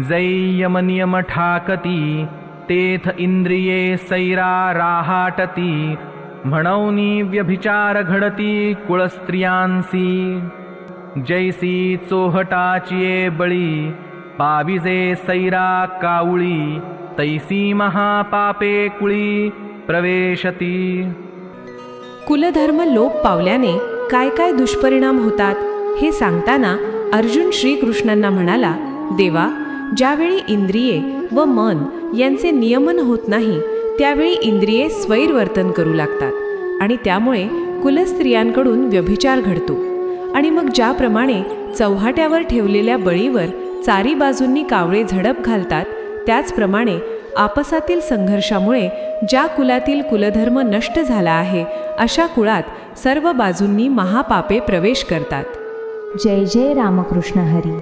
जैयमनियमठाकती तेथ इंद्रिये सैरा राहाटती म्हणवनी व्यभिचार घडती कुळस्त्रियांसी जैसी चोहटाचिये बळी पाविजे सैरा कावळी तैसी महापापे कुळी प्रवेशती। कुलधर्म लोप पावल्याने काय काय दुष्परिणाम होतात हे सांगताना अर्जुन श्रीकृष्णांना म्हणाला देवा ज्यावेळी इंद्रिये व मन यांचे नियमन होत नाही त्यावेळी इंद्रिये स्वैरवर्तन करू लागतात आणि त्यामुळे कुलस्त्रियांकडून व्यभिचार घडतो. आणि मग ज्याप्रमाणे चौहाट्यावर ठेवलेल्या बळीवर चारी बाजूंनी कावळे झडप घालतात त्याचप्रमाणे आपसातील संघर्षामुळे ज्या कुलातील कुलधर्म नष्ट झाला आहे अशा कुळात सर्व बाजूंनी महापापे प्रवेश करतात. जय जय रामकृष्ण हरी.